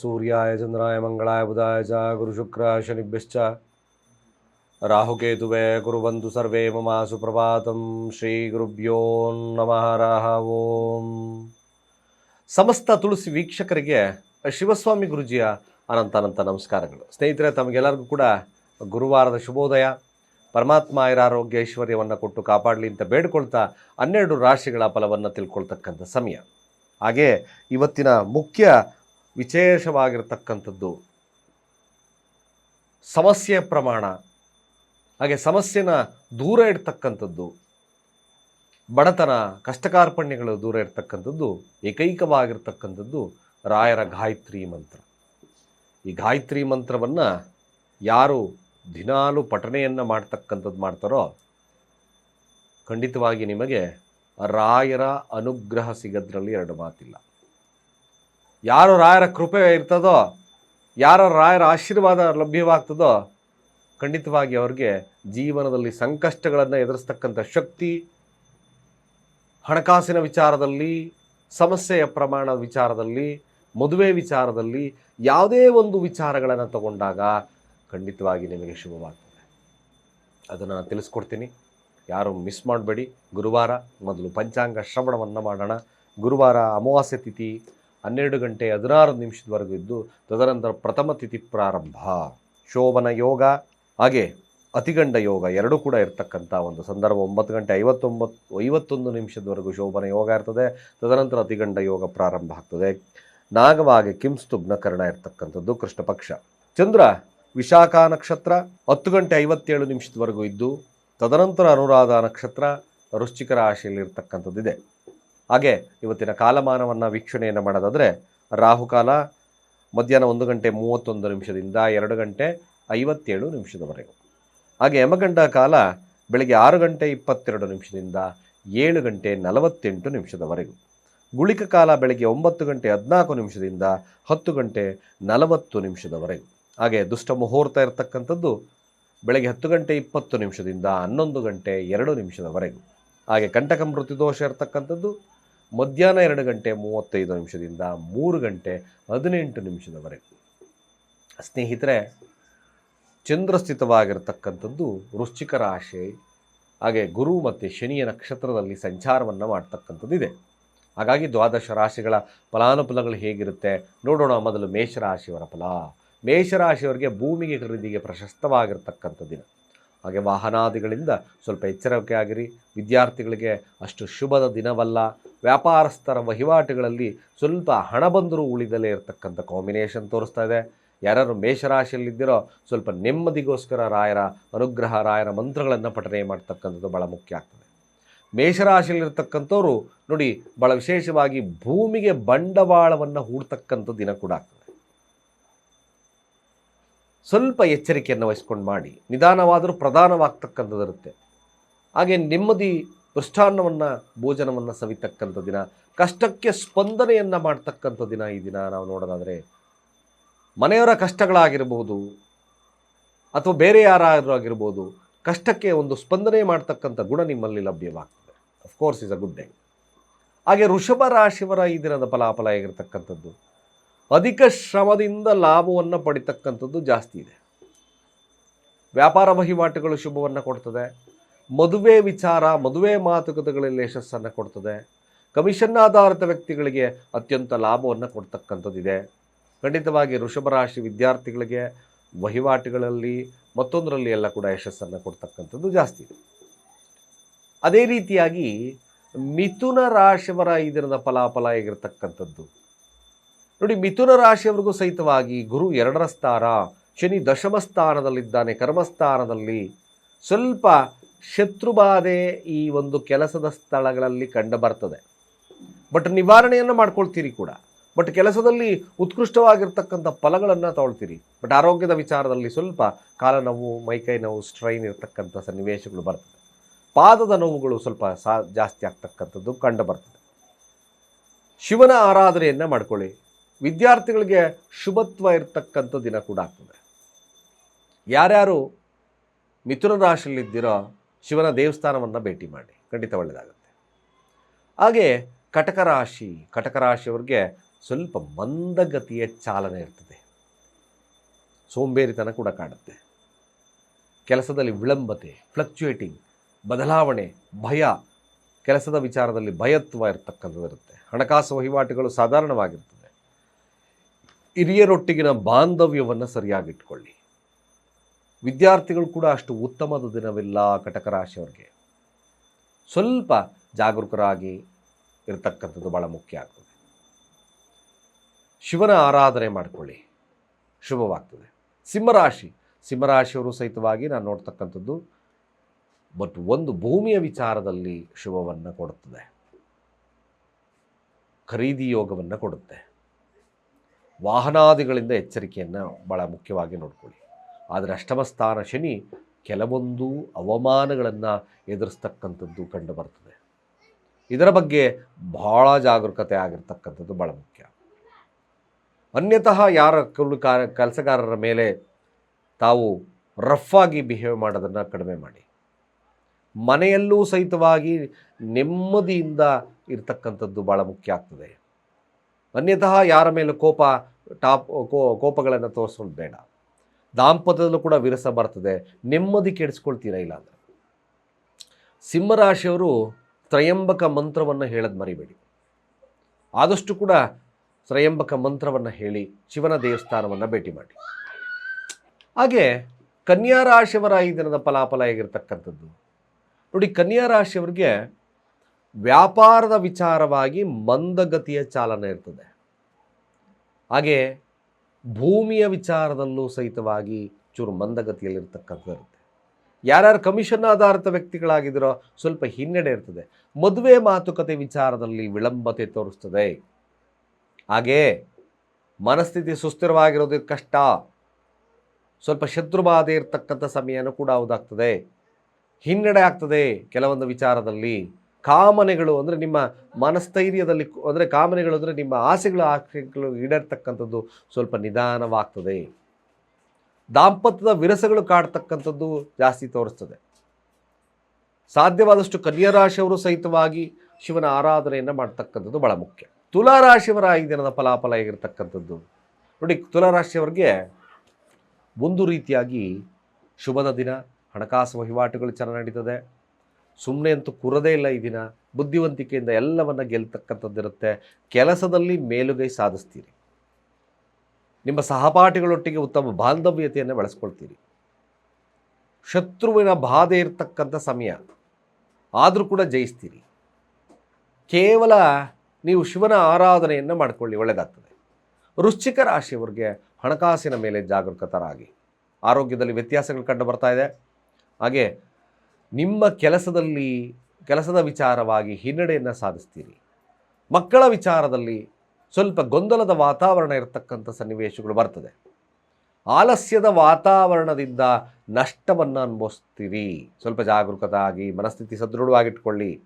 ಸೂರ್ಯಾಯ ಚಂದ್ರಾಯ ಮಂಗಳಾಯ ಬುಧಾಯ ಚ ಗುರುಶುಕ್ರ ಶನಿಭ್ಯಶ್ಚ. ರಾಹುಕೇತುವೆ ಕುರುವಂತು ಸರ್ವೇ ಮಮ ಸುಪ್ರಭಾತಂ ಶ್ರೀ ಗುರುಭ್ಯೋ ನಮಃ, ರಾಹ, ಓಂ. ಸಮಸ್ತ ತುಳಸಿ ವೀಕ್ಷಕರಿಗೆ ಶಿವಸ್ವಾಮಿ ಗುರುಜಿಯ ಅನಂತ ಅನಂತ ನಮಸ್ಕಾರಗಳು. ಸ್ನೇಹಿತರೆ, ತಮಗೆಲ್ಲರಿಗೂ ಕೂಡ ಗುರುವಾರದ ಶುಭೋದಯ. ಪರಮಾತ್ಮ ಐರಾರೋಗ್ಯ ಐಶ್ವರ್ಯವನ್ನು ಕೊಟ್ಟು ಕಾಪಾಡಲಿ ಅಂತ ಬೇಡ್ಕೊಳ್ತಾ ಹನ್ನೆರಡು ರಾಶಿಗಳ ಫಲವನ್ನು ತಿಳ್ಕೊಳ್ತಕ್ಕಂಥ ಸಮಯ. ಹಾಗೆ ಇವತ್ತಿನ ಮುಖ್ಯ ವಿಶೇಷವಾಗಿರ್ತಕ್ಕಂಥದ್ದು. ಸಮಸ್ಯೆ ಪ್ರಮಾಣ, ಹಾಗೆ ಸಮಸ್ಯೆನ ದೂರ ಇಡ್ತಕ್ಕಂಥದ್ದು, ಬಡತನ, ಕಷ್ಟಕಾರ್ಪಣ್ಯಗಳು ದೂರ ಇರ್ತಕ್ಕಂಥದ್ದು ಏಕೈಕವಾಗಿರ್ತಕ್ಕಂಥದ್ದು ರಾಯರ ಗಾಯತ್ರಿ ಮಂತ್ರ. ಈ ಗಾಯತ್ರಿ ಮಂತ್ರವನ್ನು ಯಾರು ದಿನಾಲು ಪಠಣೆಯನ್ನು ಮಾಡ್ತಕ್ಕಂಥದ್ದು ಮಾಡ್ತಾರೋ, ಖಂಡಿತವಾಗಿ ನಿಮಗೆ ರಾಯರ ಅನುಗ್ರಹ ಸಿಗೋದ್ರಲ್ಲಿ ಎರಡು ಮಾತಿಲ್ಲ. ಯಾರು ರಾಯರ ಕೃಪೆ ಇರ್ತದೋ, ಯಾರ ರಾಯರ ಆಶೀರ್ವಾದ ಲಭ್ಯವಾಗ್ತದೋ, ಖಂಡಿತವಾಗಿ ಅವ್ರಿಗೆ ಜೀವನದಲ್ಲಿ ಸಂಕಷ್ಟಗಳನ್ನು ಎದುರಿಸ್ತಕ್ಕಂಥ ಶಕ್ತಿ, ಹಣಕಾಸಿನ ವಿಚಾರದಲ್ಲಿ, ಸಮಸ್ಯೆಯ ಪ್ರಮಾಣದ ವಿಚಾರದಲ್ಲಿ, ಮದುವೆ ವಿಚಾರದಲ್ಲಿ ಯಾವುದೇ ಒಂದು ವಿಚಾರಗಳನ್ನು ತಗೊಂಡಾಗ ಖಂಡಿತವಾಗಿ ನಿಮಗೆ ಶುಭವಾಗ್ತದೆ. ಅದನ್ನು ನಾನು ತಿಳಿಸ್ಕೊಡ್ತೀನಿ. ಯಾರು ಮಿಸ್ ಮಾಡಬೇಡಿ. ಗುರುವಾರ ಮೊದಲು ಪಂಚಾಂಗ ಶ್ರವಣವನ್ನು ಮಾಡೋಣ. ಗುರುವಾರ ಅಮಾವಾಸ್ಯ ತಿಥಿ. ಹನ್ನೆರಡು ಗಂಟೆ ಹದಿನಾರು ನಿಮಿಷದವರೆಗೂ ಇದ್ದು ತದನಂತರ ಪ್ರಥಮ ತಿಥಿ ಪ್ರಾರಂಭ. ಶೋಭನ ಯೋಗ, ಹಾಗೆ ಅತಿಗಂಡ ಯೋಗ ಎರಡೂ ಕೂಡ ಇರತಕ್ಕಂಥ ಒಂದು ಸಂದರ್ಭ. ಒಂಬತ್ತು ಗಂಟೆ ಐವತ್ತೊಂಬತ್ತು ಐವತ್ತೊಂದು ನಿಮಿಷದವರೆಗೂ ಶೋಭನ ಯೋಗ ಇರ್ತದೆ. ತದನಂತರ ಅತಿಗಂಡ ಯೋಗ ಪ್ರಾರಂಭ ಆಗ್ತದೆ. ನಾಗವಾಗಿ ಕಿಂಸ್ತುಗ್ನಕರಣ ಇರ್ತಕ್ಕಂಥದ್ದು ಕೃಷ್ಣ ಪಕ್ಷ ಚಂದ್ರ ವಿಶಾಖ ನಕ್ಷತ್ರ ಹತ್ತು ಗಂಟೆ ಐವತ್ತೇಳು ನಿಮಿಷದವರೆಗೂ ಇದ್ದು, ತದನಂತರ ಅನುರಾಧ ನಕ್ಷತ್ರ, ವೃಶ್ಚಿಕ ರಾಶಿಯಲ್ಲಿ ಇರ್ತಕ್ಕಂಥದ್ದಿದೆ ಹಾಗೆ ಇವತ್ತಿನ ಕಾಲಮಾನವನ್ನು ವೀಕ್ಷಣೆಯನ್ನು ಮಾಡೋದಾದರೆ ರಾಹುಕಾಲ ಮಧ್ಯಾಹ್ನ ಒಂದು ಗಂಟೆ ಮೂವತ್ತೊಂದು ನಿಮಿಷದಿಂದ ಎರಡು ಗಂಟೆ ಐವತ್ತೇಳು ನಿಮಿಷದವರೆಗೂ. ಹಾಗೆ ಯಮಗಂಡ ಕಾಲ ಬೆಳಗ್ಗೆ ಆರು ಗಂಟೆ ಇಪ್ಪತ್ತೆರಡು ನಿಮಿಷದಿಂದ ಏಳು ಗಂಟೆ ನಲವತ್ತೆಂಟು ನಿಮಿಷದವರೆಗೂ. ಗುಳಿಕ ಕಾಲ ಬೆಳಗ್ಗೆ ಒಂಬತ್ತು ಗಂಟೆ ಹದಿನಾಲ್ಕು ನಿಮಿಷದಿಂದ ಹತ್ತು ಗಂಟೆ ನಲವತ್ತು ನಿಮಿಷದವರೆಗೂ. ಹಾಗೆ ದುಷ್ಟ ಮುಹೂರ್ತ ಇರತಕ್ಕಂಥದ್ದು ಬೆಳಗ್ಗೆ ಹತ್ತು ಗಂಟೆ ಇಪ್ಪತ್ತು ನಿಮಿಷದಿಂದ ಹನ್ನೊಂದು ಗಂಟೆ ಎರಡು ನಿಮಿಷದವರೆಗೂ. ಹಾಗೆ ಕಂಟಕ ಮೃತ್ಯುದೋಷ ಇರತಕ್ಕಂಥದ್ದು ಮಧ್ಯಾಹ್ನ ಎರಡು ಗಂಟೆ ಮೂವತ್ತೈದು ನಿಮಿಷದಿಂದ ಮೂರು ಗಂಟೆ ಹದಿನೆಂಟು ನಿಮಿಷದವರೆಗೆ. ಸ್ನೇಹಿತರೆ, ಚಂದ್ರಸ್ಥಿತವಾಗಿರ್ತಕ್ಕಂಥದ್ದು ವೃಶ್ಚಿಕ ರಾಶಿ, ಹಾಗೆ ಗುರು ಮತ್ತು ಶನಿಯ ನಕ್ಷತ್ರದಲ್ಲಿ ಸಂಚಾರವನ್ನು ಮಾಡ್ತಕ್ಕಂಥದ್ದು ಇದೆ ಹಾಗಾಗಿ ದ್ವಾದಶ ರಾಶಿಗಳ ಫಲಾನುಫಲಗಳು ಹೇಗಿರುತ್ತೆ ನೋಡೋಣ ಮೊದಲು ಮೇಷರಾಶಿಯವರ ಫಲ. ಮೇಷರಾಶಿಯವರಿಗೆ ಭೂಮಿಗೆ ಖರೀದಿಗೆ ಪ್ರಶಸ್ತವಾಗಿರ್ತಕ್ಕಂಥ ದಿನ ಹಾಗೆ ವಾಹನಾದಿಗಳಿಂದ ಸ್ವಲ್ಪ ಎಚ್ಚರಿಕೆ ಆಗಿರಿ. ವಿದ್ಯಾರ್ಥಿಗಳಿಗೆ ಅಷ್ಟು ಶುಭದ ದಿನವಲ್ಲ. ವ್ಯಾಪಾರಸ್ಥರ ವಹಿವಾಟುಗಳಲ್ಲಿ ಸ್ವಲ್ಪ ಹಣ ಬಂದರೂ ಉಳಿದಲೇ ಇರತಕ್ಕಂಥ ಕಾಂಬಿನೇಷನ್ ತೋರಿಸ್ತಾ ಇದೆ. ಯಾರು ಮೇಷರಾಶಿಯಲ್ಲಿದ್ದೀರೋ ಸ್ವಲ್ಪ ನೆಮ್ಮದಿಗೋಸ್ಕರ ರಾಯರ ಅನುಗ್ರಹ, ರಾಯರ ಮಂತ್ರಗಳನ್ನು ಪಠನೆ ಮಾಡ್ತಕ್ಕಂಥದ್ದು ಭಾಳ ಮುಖ್ಯ ಆಗ್ತದೆ. ಮೇಷರಾಶಿಯಲ್ಲಿರ್ತಕ್ಕಂಥವ್ರು ನೋಡಿ ಭಾಳ ವಿಶೇಷವಾಗಿ ಭೂಮಿಗೆ ಬಂಡವಾಳವನ್ನು ಹೂಡ್ತಕ್ಕಂಥ ದಿನ ಕೂಡ ಆಗ್ತದೆ. ಸ್ವಲ್ಪ ಎಚ್ಚರಿಕೆಯನ್ನು ವಹಿಸ್ಕೊಂಡು ಮಾಡಿ, ನಿಧಾನವಾದರೂ ಪ್ರಧಾನವಾಗ್ತಕ್ಕಂಥದ್ದಿರುತ್ತೆ ಹಾಗೆ ನೆಮ್ಮದಿ ಮೃಷ್ಟಾನ್ನವನ್ನು, ಭೋಜನವನ್ನು ಸವಿತಕ್ಕಂಥ ದಿನ, ಕಷ್ಟಕ್ಕೆ ಸ್ಪಂದನೆಯನ್ನು ಮಾಡ್ತಕ್ಕಂಥ ದಿನ ಈ ದಿನ ನಾವು ನೋಡೋದಾದರೆ, ಮನೆಯವರ ಕಷ್ಟಗಳಾಗಿರ್ಬೋದು, ಅಥವಾ ಬೇರೆ ಯಾರಾದರೂ ಆಗಿರ್ಬೋದು, ಕಷ್ಟಕ್ಕೆ ಒಂದು ಸ್ಪಂದನೆ ಮಾಡ್ತಕ್ಕಂಥ ಗುಣ ನಿಮ್ಮಲ್ಲಿ ಲಭ್ಯವಾಗ್ತದೆ. Of course is a good day ಹಾಗೆ ಋಷಭ ರಾಶಿಯವರ ಈ ದಿನದ ಫಲಾಫಲ ಆಗಿರ್ತಕ್ಕಂಥದ್ದು ಅಧಿಕ ಶ್ರಮದಿಂದ ಲಾಭವನ್ನು ಪಡಿತಕ್ಕಂಥದ್ದು ಜಾಸ್ತಿ ಇದೆ. ವ್ಯಾಪಾರ ವಹಿವಾಟುಗಳು ಶುಭವನ್ನು ಕೊಡ್ತದೆ. ಮದುವೆ ವಿಚಾರ, ಮದುವೆ ಮಾತುಕತೆಗಳಲ್ಲಿ ಯಶಸ್ಸನ್ನು ಕೊಡ್ತದೆ. ಕಮಿಷನ್ ಆಧಾರಿತ ವ್ಯಕ್ತಿಗಳಿಗೆ ಅತ್ಯಂತ ಲಾಭವನ್ನು ಕೊಡ್ತಕ್ಕಂಥದ್ದಿದೆ. ಖಂಡಿತವಾಗಿ ವೃಷಭ ರಾಶಿ ವಿದ್ಯಾರ್ಥಿಗಳಿಗೆ ವಹಿವಾಟುಗಳಲ್ಲಿ ಮತ್ತೊಂದರಲ್ಲಿ ಎಲ್ಲ ಕೂಡ ಯಶಸ್ಸನ್ನು ಕೊಡ್ತಕ್ಕಂಥದ್ದು ಜಾಸ್ತಿ ಇದೆ. ಅದೇ ರೀತಿಯಾಗಿ ಮಿಥುನ ರಾಶಿಯವರ ಈ ದಿನದ ಫಲಾಫಲ ಆಗಿರ್ತಕ್ಕಂಥದ್ದು ನೋಡಿ, ಮಿಥುನ ರಾಶಿಯವರಿಗೂ ಸಹಿತವಾಗಿ ಗುರು ಎರಡರ ಸ್ಥಾನ, ಶನಿ ದಶಮ ಸ್ಥಾನದಲ್ಲಿದ್ದಾನೆ ಕರ್ಮಸ್ಥಾನದಲ್ಲಿ ಸ್ವಲ್ಪ ಶತ್ರುಬಾಧೆ ಈ ಒಂದು ಕೆಲಸದ ಸ್ಥಳಗಳಲ್ಲಿ ಕಂಡು ಬರ್ತದೆ ಬಟ್ ನಿವಾರಣೆಯನ್ನು ಮಾಡ್ಕೊಳ್ತೀರಿ ಕೂಡ. ಬಟ್ ಕೆಲಸದಲ್ಲಿ ಉತ್ಕೃಷ್ಟವಾಗಿರ್ತಕ್ಕಂಥ ಫಲಗಳನ್ನು ತಗೊಳ್ತೀರಿ. ಬಟ್ ಆರೋಗ್ಯದ ವಿಚಾರದಲ್ಲಿ ಸ್ವಲ್ಪ ಕಾಲ ನೋವು ಮೈಕೈ ನೋವು ಸ್ಟ್ರೈನ್ ಇರತಕ್ಕಂಥ ಸನ್ನಿವೇಶಗಳು ಬರ್ತದೆ. ಪಾದದ ನೋವುಗಳು ಸ್ವಲ್ಪ ಸಾ, ಜಾಸ್ತಿ ಆಗ್ತಕ್ಕಂಥದ್ದು ಕಂಡು ಬರ್ತದೆ ಶಿವನ ಆರಾಧನೆಯನ್ನು ಮಾಡ್ಕೊಳ್ಳಿ. ವಿದ್ಯಾರ್ಥಿಗಳಿಗೆ ಶುಭತ್ವ ಇರತಕ್ಕಂಥ ದಿನ ಕೂಡ ಆಗ್ತದೆ. ಯಾರ್ಯಾರು ಮಿಥುನ ರಾಶಿಯಲ್ಲಿದ್ದೀರೋ ಶಿವನ ದೇವಸ್ಥಾನವನ್ನು ಭೇಟಿ ಮಾಡಿ, ಖಂಡಿತ ಒಳ್ಳೆಯದಾಗುತ್ತೆ. ಹಾಗೆ ಕಟಕ ರಾಶಿ, ಕಟಕ ರಾಶಿಯವ್ರಿಗೆ ಸ್ವಲ್ಪ ಮಂದಗತಿಯ ಚಾಲನೆ ಇರ್ತದೆ. ಸೋಂಬೇರಿತನ ಕೂಡ ಕಾಡುತ್ತೆ. ಕೆಲಸದಲ್ಲಿ ವಿಳಂಬತೆ ಫ್ಲಕ್ಚುಯೇಟಿಂಗ್ ಬದಲಾವಣೆ, ಭಯ, ಕೆಲಸದ ವಿಚಾರದಲ್ಲಿ ಭಯತ್ವ ಇರತಕ್ಕಂಥದ್ದು ಇರುತ್ತೆ. ಹಣಕಾಸು ವಹಿವಾಟುಗಳು ಸಾಧಾರಣವಾಗಿರ್ತದೆ. ಹಿರಿಯರೊಟ್ಟಿಗಿನ ಬಾಂಧವ್ಯವನ್ನು ಸರಿಯಾಗಿಟ್ಕೊಳ್ಳಿ. ವಿದ್ಯಾರ್ಥಿಗಳು ಕೂಡ ಅಷ್ಟು ಉತ್ತಮದ ದಿನವಿಲ್ಲ ಕಟಕ ರಾಶಿಯವ್ರಿಗೆ. ಸ್ವಲ್ಪ ಜಾಗರೂಕರಾಗಿ ಇರತಕ್ಕಂಥದ್ದು ಭಾಳ ಮುಖ್ಯ ಆಗ್ತದೆ. ಶಿವನ ಆರಾಧನೆ ಮಾಡಿಕೊಳ್ಳಿ. ಶುಭವಾಗ್ತದೆ. ಸಿಂಹರಾಶಿ. ಸಿಂಹರಾಶಿಯವರು ಸಹಿತವಾಗಿ ನಾನು ನೋಡ್ತಕ್ಕಂಥದ್ದು ಬಟ್ ಒಂದು ಭೂಮಿಯ ವಿಚಾರದಲ್ಲಿ ಶುಭವನ್ನು ಕೊಡುತ್ತದೆ. ಖರೀದಿ ಯೋಗವನ್ನು ಕೊಡುತ್ತೆ. ವಾಹನಾದಿಗಳಿಂದ ಎಚ್ಚರಿಕೆಯನ್ನು ಭಾಳ ಮುಖ್ಯವಾಗಿ ನೋಡ್ಕೊಳ್ಳಿ. ಆದರೆ ಅಷ್ಟಮ ಸ್ಥಾನ ಶನಿ ಕೆಲವೊಂದು ಅವಮಾನಗಳನ್ನು ಎದುರಿಸ್ತಕ್ಕಂಥದ್ದು ಕಂಡು ಬರ್ತದೆ. ಇದರ ಬಗ್ಗೆ ಬಹಳ ಜಾಗರೂಕತೆ ಆಗಿರ್ತಕ್ಕಂಥದ್ದು ಭಾಳ ಮುಖ್ಯ. ಅನ್ಯತಃ ಯಾರ ಕುಲ್ ಕೆಲಸಗಾರರ ಮೇಲೆ ತಾವು ರಫ್ ಆಗಿ ಬಿಹೇವ್ ಮಾಡೋದನ್ನು ಕಡಿಮೆ ಮಾಡಿ. ಮನೆಯಲ್ಲೂ ಸಹಿತವಾಗಿ ನೆಮ್ಮದಿಯಿಂದ ಇರತಕ್ಕಂಥದ್ದು ಭಾಳ ಮುಖ್ಯ ಆಗ್ತದೆ. ಅನ್ಯತಃ ಯಾರ ಮೇಲೆ ಕೋಪ, ಟಾಪ್, ಕೋ- ಕೋಪಗಳನ್ನು ತೋರಿಸೋದು ಬೇಡ. ದಾಂಪತ್ಯದಲ್ಲೂ ಕೂಡ ವಿರಸ ಬರ್ತದೆ. ನೆಮ್ಮದಿ ಕೆಡಿಸ್ಕೊಳ್ತೀರಾ ಇಲ್ಲ ಅಂದರೆ? ಸಿಂಹರಾಶಿಯವರು ತ್ರಯಂಬಕ ಮಂತ್ರವನ್ನು ಹೇಳೋದು ಮರಿಬೇಡಿ. ಆದಷ್ಟು ಕೂಡ ತ್ರಯಂಬಕ ಮಂತ್ರವನ್ನು ಹೇಳಿ ಶಿವನ ದೇವಸ್ಥಾನವನ್ನು ಭೇಟಿ ಮಾಡಿ. ಹಾಗೆ ಕನ್ಯಾ ರಾಶಿಯವರ ಈ ದಿನದ ಫಲಾಫಲ ಹೇಗಿರ್ತಕ್ಕಂಥದ್ದು? ನೋಡಿ, ಕನ್ಯಾ ರಾಶಿಯವರಿಗೆ ವ್ಯಾಪಾರದ ವಿಚಾರವಾಗಿ ಮಂದಗತಿಯ ಚಾಲನೆ ಇರ್ತದೆ. ಹಾಗೆ ಭೂಮಿಯ ವಿಚಾರದಲ್ಲೂ ಸಹಿತವಾಗಿ ಚೂರು ಮಂದಗತಿಯಲ್ಲಿರ್ತಕ್ಕಂಥದ್ದು ಇರುತ್ತೆ ಯಾರ್ಯಾರು ಕಮಿಷನ್ ಆಧಾರಿತ ವ್ಯಕ್ತಿಗಳಾಗಿದ್ದರೋ ಸ್ವಲ್ಪ ಹಿನ್ನಡೆ ಇರ್ತದೆ. ಮದುವೆ ಮಾತುಕತೆ ವಿಚಾರದಲ್ಲಿ ವಿಳಂಬತೆ ತೋರಿಸ್ತದೆ. ಹಾಗೆ ಮನಸ್ಥಿತಿ ಸುಸ್ಥಿರವಾಗಿರೋದು ಕಷ್ಟ. ಸ್ವಲ್ಪ ಶತ್ರುಬಾಧೆ ಇರ್ತಕ್ಕಂಥ ಸಮಯನೂ ಕೂಡ ಹೌದಾಗ್ತದೆ ಹಿನ್ನಡೆ ಆಗ್ತದೆ ಕೆಲವೊಂದು ವಿಚಾರದಲ್ಲಿ. ಕಾಮನೆಗಳು ಅಂದರೆ ನಿಮ್ಮ ಮನಸ್ಥೈರ್ಯದಲ್ಲಿ ಅಂದರೆ ಕಾಮನೆಗಳು ಅಂದರೆ ನಿಮ್ಮ ಆಸೆಗಳು ಆಸೆಗಳು ಈಡೇರ್ತಕ್ಕಂಥದ್ದು ಸ್ವಲ್ಪ ನಿಧಾನವಾಗ್ತದೆ. ದಾಂಪತ್ಯದ ವಿರಸಗಳು ಕಾಡ್ತಕ್ಕಂಥದ್ದು ಜಾಸ್ತಿ ತೋರಿಸ್ತದೆ. ಸಾಧ್ಯವಾದಷ್ಟು ಕನ್ಯರಾಶಿಯವರು ಸಹಿತವಾಗಿ ಶಿವನ ಆರಾಧನೆಯನ್ನು ಮಾಡ್ತಕ್ಕಂಥದ್ದು ಭಾಳ ಮುಖ್ಯ. ತುಲಾರಾಶಿಯವರ ಈ ದಿನದ ಫಲಾಫಲ ಆಗಿರ್ತಕ್ಕಂಥದ್ದು. ನೋಡಿ, ತುಲಾರಾಶಿಯವರಿಗೆ ಒಂದು ರೀತಿಯಾಗಿ ಶುಭದ ದಿನ, ಹಣಕಾಸು ವಹಿವಾಟುಗಳು ಚೆನ್ನಾಗಿ ನಡೀತದೆ. ಸುಮ್ಮನೆ ಅಂತೂ ಕುರದೇ ಇಲ್ಲ ಈ ದಿನ. ಬುದ್ಧಿವಂತಿಕೆಯಿಂದ ಎಲ್ಲವನ್ನ ಗೆಲ್ತಕ್ಕಂಥದ್ದಿರುತ್ತೆ. ಕೆಲಸದಲ್ಲಿ ಮೇಲುಗೈ ಸಾಧಿಸ್ತೀರಿ. ನಿಮ್ಮ ಸಹಪಾಠಿಗಳೊಟ್ಟಿಗೆ ಉತ್ತಮ ಬಾಂಧವ್ಯತೆಯನ್ನು ಬೆಳೆಸ್ಕೊಳ್ತೀರಿ. ಶತ್ರುವಿನ ಬಾಧೆ ಇರತಕ್ಕಂಥ ಸಮಯ. ಆದರೂ ಕೂಡ ಜಯಿಸ್ತೀರಿ. ಕೇವಲ ನೀವು ಶಿವನ ಆರಾಧನೆಯನ್ನು ಮಾಡಿಕೊಳ್ಳಿ ಒಳ್ಳೆಯದಾಗ್ತದೆ ವೃಶ್ಚಿಕ ರಾಶಿಯವರಿಗೆ ಹಣಕಾಸಿನ ಮೇಲೆ ಜಾಗರೂಕತರಾಗಿ. ಆರೋಗ್ಯದಲ್ಲಿ ವ್ಯತ್ಯಾಸಗಳು ಕಂಡು ಬರ್ತಾ ಇದೆ. ಹಾಗೆ ನಿಮ್ಮ ಕೆಲಸದಲ್ಲಿ, ಕೆಲಸದ ವಿಚಾರವಾಗಿ ಹಿನ್ನಡೆಯನ್ನು ಸಾಧಿಸ್ತೀರಿ. ಮಕ್ಕಳ ವಿಚಾರದಲ್ಲಿ ಸ್ವಲ್ಪ ಗೊಂದಲದ ವಾತಾವರಣ ಇರತಕ್ಕಂಥ ಸನ್ನಿವೇಶಗಳು ಬರ್ತದೆ. ಆಲಸ್ಯದ ವಾತಾವರಣದಿಂದ ನಷ್ಟವನ್ನು ಅನುಭವಿಸ್ತೀರಿ. ಸ್ವಲ್ಪ ಜಾಗರೂಕತೆ ಆಗಿ ಮನಸ್ಥಿತಿ ಸದೃಢವಾಗಿಟ್ಕೊಳ್ಳಿ.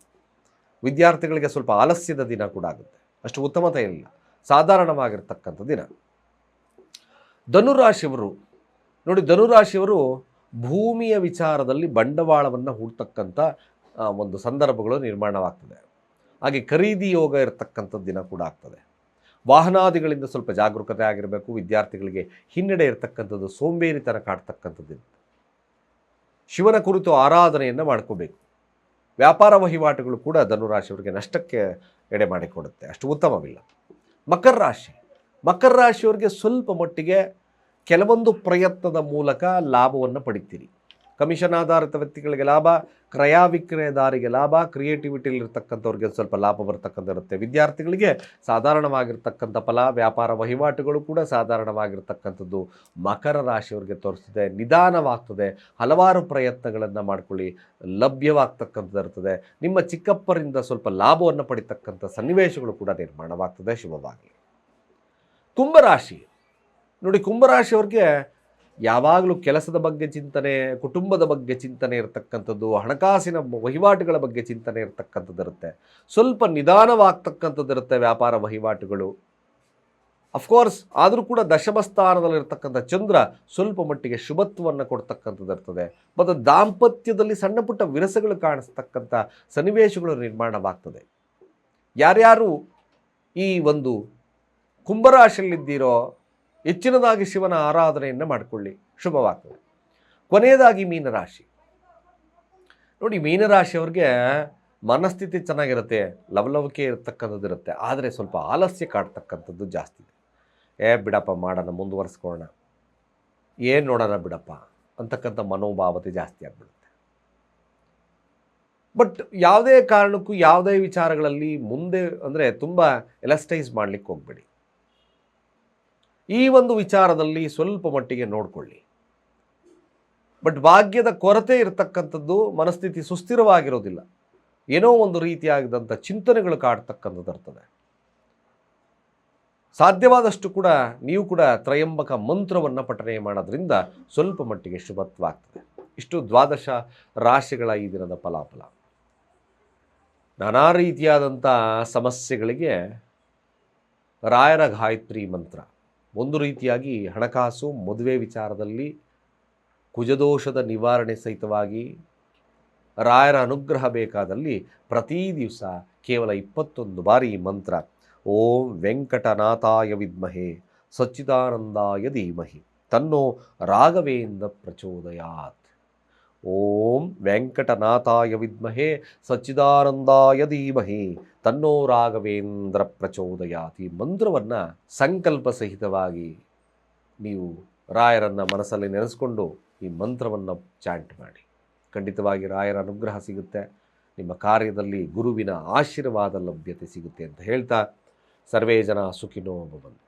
ವಿದ್ಯಾರ್ಥಿಗಳಿಗೆ ಸ್ವಲ್ಪ ಆಲಸ್ಯದ ದಿನ ಕೂಡ ಆಗುತ್ತೆ. ಅಷ್ಟು ಉತ್ತಮತೆ ಇಲ್ಲ. ಸಾಧಾರಣವಾಗಿರ್ತಕ್ಕಂಥ ದಿನ. ಧನುರಾಶಿಯವರು, ನೋಡಿ ಧನುರಾಶಿಯವರು ಭೂಮಿಯ ವಿಚಾರದಲ್ಲಿ ಬಂಡವಾಳವನ್ನು ಹೂಡ್ತಕ್ಕಂಥ ಒಂದು ಸಂದರ್ಭಗಳು ನಿರ್ಮಾಣವಾಗ್ತದೆ. ಹಾಗೆ ಖರೀದಿ ಯೋಗ ಇರತಕ್ಕಂಥದ್ದು ದಿನ ಕೂಡ ಆಗ್ತದೆ. ವಾಹನಾದಿಗಳಿಂದ ಸ್ವಲ್ಪ ಜಾಗರೂಕತೆ ಆಗಿರಬೇಕು, ವಿದ್ಯಾರ್ಥಿಗಳಿಗೆ ಹಿನ್ನಡೆ ಇರತಕ್ಕಂಥದ್ದು ಸೋಂಬೇರಿತನ ಕಾಡ್ತಕ್ಕಂಥದ್ದು. ಶಿವನ ಕುರಿತು ಆರಾಧನೆಯನ್ನು ಮಾಡ್ಕೋಬೇಕು. ವ್ಯಾಪಾರ ವಹಿವಾಟುಗಳು ಕೂಡ ಧನುರಾಶಿಯವರಿಗೆ ನಷ್ಟಕ್ಕೆ ಎಡೆ ಮಾಡಿಕೊಡುತ್ತೆ. ಅಷ್ಟು ಉತ್ತಮವಿಲ್ಲ. ಮಕರ ರಾಶಿ. ಮಕರ ರಾಶಿಯವರಿಗೆ ಸ್ವಲ್ಪ ಮಟ್ಟಿಗೆ ಕೆಲವೊಂದು ಪ್ರಯತ್ನದ ಮೂಲಕ ಲಾಭವನ್ನು ಪಡಿತೀರಿ. ಕಮಿಷನ್ ಆಧಾರಿತ ವ್ಯಕ್ತಿಗಳಿಗೆ ಲಾಭ, ಕ್ರಯ ವಿಕ್ರಯದಾರಿಗೆ ಲಾಭ ಕ್ರಿಯೇಟಿವಿಟಿಲಿರ್ತಕ್ಕಂಥವ್ರಿಗೆ ಸ್ವಲ್ಪ ಲಾಭ ಬರ್ತಕ್ಕಂಥ ಇರುತ್ತೆ ವಿದ್ಯಾರ್ಥಿಗಳಿಗೆ ಸಾಧಾರಣವಾಗಿರ್ತಕ್ಕಂಥ ಫಲ, ವ್ಯಾಪಾರ ವಹಿವಾಟುಗಳು ಕೂಡ ಸಾಧಾರಣವಾಗಿರ್ತಕ್ಕಂಥದ್ದು ಮಕರ ರಾಶಿಯವರಿಗೆ ತೋರಿಸ್ತದೆ. ನಿಧಾನವಾಗ್ತದೆ. ಹಲವಾರು ಪ್ರಯತ್ನಗಳನ್ನು ಮಾಡಿಕೊಳ್ಳಿ. ಲಭ್ಯವಾಗ್ತಕ್ಕಂಥದ್ದು ನಿಮ್ಮ ಚಿಕ್ಕಪ್ಪರಿಂದ ಸ್ವಲ್ಪ ಲಾಭವನ್ನು ಪಡಿತಕ್ಕಂಥ ಸನ್ನಿವೇಶಗಳು ಕೂಡ ನಿರ್ಮಾಣವಾಗ್ತದೆ. ಶುಭವಾಗಿ ಕುಂಭರಾಶಿ ನೋಡಿ, ಕುಂಭರಾಶಿಯವ್ರಿಗೆ ಯಾವಾಗಲೂ ಕೆಲಸದ ಬಗ್ಗೆ ಚಿಂತನೆ, ಕುಟುಂಬದ ಬಗ್ಗೆ ಚಿಂತನೆ ಇರತಕ್ಕಂಥದ್ದು, ಹಣಕಾಸಿನ ವಹಿವಾಟುಗಳ ಬಗ್ಗೆ ಚಿಂತನೆ ಇರತಕ್ಕಂಥದ್ದು ಇರುತ್ತೆ. ಸ್ವಲ್ಪ ನಿಧಾನವಾಗ್ತಕ್ಕಂಥದ್ದು ಇರುತ್ತೆ ವ್ಯಾಪಾರ ವಹಿವಾಟುಗಳು. ಅಫ್ಕೋರ್ಸ್ ಆದರೂ ಕೂಡ ದಶಮ ಸ್ಥಾನದಲ್ಲಿರ್ತಕ್ಕಂಥ ಚಂದ್ರ ಸ್ವಲ್ಪ ಮಟ್ಟಿಗೆ ಶುಭತ್ವವನ್ನು ಕೊಡ್ತಕ್ಕಂಥದ್ದು ಇರ್ತದೆ. ಮತ್ತು ದಾಂಪತ್ಯದಲ್ಲಿ ಸಣ್ಣ ಪುಟ್ಟ ವಿರಸಗಳು ಕಾಣಿಸ್ತಕ್ಕಂಥ ಸನ್ನಿವೇಶಗಳು ನಿರ್ಮಾಣವಾಗ್ತದೆ. ಯಾರ್ಯಾರು ಈ ಒಂದು ಕುಂಭರಾಶಿಯಲ್ಲಿದ್ದೀರೋ ಹೆಚ್ಚಿನದಾಗಿ ಶಿವನ ಆರಾಧನೆಯನ್ನು ಮಾಡಿಕೊಳ್ಳಿ. ಶುಭವಾಗ್ತದೆ. ಕೊನೆಯದಾಗಿ ಮೀನರಾಶಿ. ನೋಡಿ, ಮೀನರಾಶಿಯವ್ರಿಗೆ ಮನಸ್ಥಿತಿ ಚೆನ್ನಾಗಿರುತ್ತೆ, ಲವಲವಿಕೆ ಇರತಕ್ಕಂಥದ್ದು ಇರುತ್ತೆ, ಆದರೆ ಸ್ವಲ್ಪ ಆಲಸ್ಯ ಕಾಡ್ತಕ್ಕಂಥದ್ದು ಜಾಸ್ತಿ ಇದೆ. ಏ, ಬಿಡಪ್ಪ, ಮಾಡೋಣ, ಮುಂದುವರಿಸ್ಕೊಳ್ಳೋಣ. ಏನು ನೋಡೋಣ ಬಿಡಪ್ಪ? ಅಂತಕ್ಕಂಥ ಮನೋಭಾವತೆ ಜಾಸ್ತಿ ಆಗಿಬಿಡುತ್ತೆ. ಬಟ್ ಯಾವುದೇ ಕಾರಣಕ್ಕೂ, ಯಾವುದೇ ವಿಚಾರಗಳಲ್ಲಿ ಮುಂದೆ, ಅಂದರೆ ತುಂಬ ಎಲಸ್ಟೈಸ್ ಮಾಡಲಿಕ್ಕೆ ಹೋಗ್ಬೇಡಿ. ಈ ಒಂದು ವಿಚಾರದಲ್ಲಿ ಸ್ವಲ್ಪ ಮಟ್ಟಿಗೆ ನೋಡಿಕೊಳ್ಳಿ. ಬಟ್ ಭಾಗ್ಯದ ಕೊರತೆ ಇರತಕ್ಕಂಥದ್ದು ಮನಸ್ಥಿತಿ ಸುಸ್ಥಿರವಾಗಿರೋದಿಲ್ಲ. ಏನೋ ಒಂದು ರೀತಿಯಾಗಿದ್ದಂಥ ಚಿಂತನೆಗಳು ಕಾಡ್ತಕ್ಕಂಥದ್ದು ಇರ್ತದೆ. ಸಾಧ್ಯವಾದಷ್ಟು ಕೂಡ ನೀವು ಕೂಡ ತ್ರಯಂಬಕ ಮಂತ್ರವನ್ನು ಪಠನೆ ಮಾಡೋದ್ರಿಂದ ಸ್ವಲ್ಪ ಮಟ್ಟಿಗೆ ಶುಭತ್ವಾಗ್ತದೆ ಇಷ್ಟು ದ್ವಾದಶ ರಾಶಿಗಳ ಈ ದಿನದ ಫಲಾಫಲ. ನಾನಾ ರೀತಿಯಾದಂಥ ಸಮಸ್ಯೆಗಳಿಗೆ ರಾಯರ ಗಾಯತ್ರಿ ಮಂತ್ರ. ಒಂದು ರೀತಿಯಾಗಿ ಹಣಕಾಸು ಮದುವೆ ವಿಚಾರದಲ್ಲಿ ಕುಜದೋಷದ ನಿವಾರಣೆ ಸಹಿತವಾಗಿ ರಾಯರ ಅನುಗ್ರಹ ಬೇಕಾದಲ್ಲಿ ಪ್ರತಿ ದಿವಸ ಕೇವಲ ಇಪ್ಪತ್ತೊಂದು ಬಾರಿ ಮಂತ್ರ, ಓಂ ವೆಂಕಟನಾಥಾಯ ವಿದ್ಮಹೆ, ಸಚ್ಚಿದಾನಂದಾಯ ಧೀಮಹಿ, ತನ್ನೋ ರಾಘವೇಂದ್ರ ಪ್ರಚೋದಯಾತ್. ಓಂ ವೆಂಕಟನಾಥಾಯ ವಿದ್ಮಹೆ ಸಚ್ಚಿದಾನಂದಾಯ ಧೀಮಹಿ ತನ್ನೋ ರಾಘವೇಂದ್ರ ಪ್ರಚೋದಯಾತ್ ಮಂತ್ರವನ್ನು ಸಂಕಲ್ಪ ಸಹಿತವಾಗಿ ನೀವು ರಾಯರನ್ನು ಮನಸ್ಸಲ್ಲಿ ನೆನೆಸ್ಕೊಂಡು ಈ ಮಂತ್ರವನ್ನು ಚಾಂಟ್ ಮಾಡಿ. ಖಂಡಿತವಾಗಿ ರಾಯರ ಅನುಗ್ರಹ ಸಿಗುತ್ತೆ. ನಿಮ್ಮ ಕಾರ್ಯದಲ್ಲಿ ಗುರುವಿನ ಆಶೀರ್ವಾದ ಲಭ್ಯತೆ ಸಿಗುತ್ತೆ ಅಂತ ಹೇಳ್ತಾ ಸರ್ವೇ ಜನ ಸುಖಿನೋ ಭವಂತು.